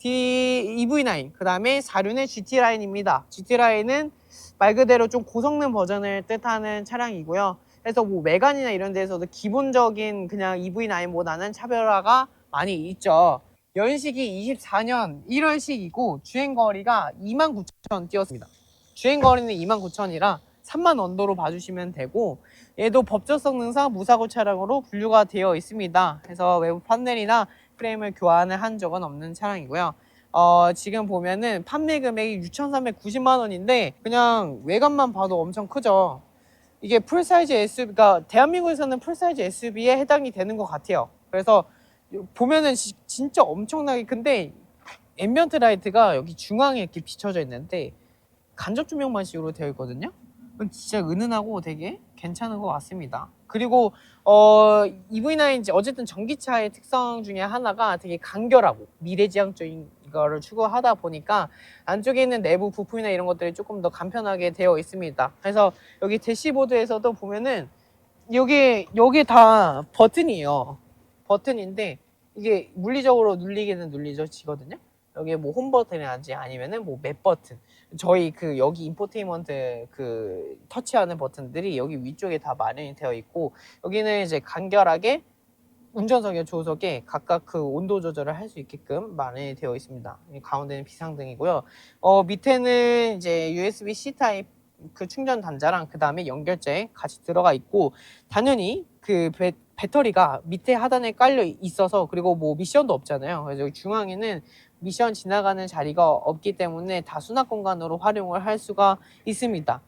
D EV9 그 다음에 4륜의 GT 라인입니다. GT 라인은 말 그대로 좀 고성능 버전을 뜻하는 차량이고요. 그래서 뭐 외관이나 이런 데서도 기본적인 그냥 EV9보다는 차별화가 많이 있죠. 연식이 24년 1월식이고 주행 거리가 29,000 뛰었습니다. 주행 거리는 29,000이라 3만 원도로 봐주시면 되고 얘도 법적 성능상 무사고 차량으로 분류가 되어 있습니다. 그래서 외부 판넬이나 프레임을 교환을 한 적은 없는 차량이고요. 어, 지금 보면은 판매 금액이 6,390만 원인데 그냥 외관만 봐도 엄청 크죠. 이게 풀사이즈 SUV가 대한민국에서는 풀사이즈 SUV에 해당이 되는 것 같아요. 그래서 보면은 지- 진짜 엄청나게 큰데 앰비언트 라이트가 여기 중앙에 이렇게 비춰져 있는데 간접 조명만 식으로 되어 있거든요. 진짜 은은하고 되게 괜찮은 것 같습니다. 그리고 어 EV9 이제 어쨌든 전기차의 특성 중에 하나가 되게 간결하고 미래지향적인 거를 추구하다 보니까 안쪽에 있는 내부 부품이나 이런 것들이 조금 더 간편하게 되어 있습니다. 그래서 여기 대시보드에서도 보면은 여기 여기 다 버튼이에요. 버튼인데 이게 물리적으로 눌리기는 눌리져지거든요. 여기 뭐홈 버튼이라든지 아니면은 뭐 맵 버튼. 저희 그 여기 인포테인먼트 그 터치하는 버튼들이 여기 위쪽에 다 마련이 되어 있고 여기는 이제 간결하게 운전석에 조석에 각각 그 온도 조절을 할 수 있게끔 마련이 되어 있습니다. 이 가운데는 비상등이고요. 어 밑에는 이제 USB C 타입 그 충전 단자랑 그 다음에 연결재 같이 들어가 있고 당연히 그 배, 배터리가 밑에 하단에 깔려 있어서 그리고 뭐 미션도 없잖아요. 그래서 중앙에는 미션 지나가는 자리가 없기 때문에 다 수납 공간으로 활용을 할 수가 있습니다.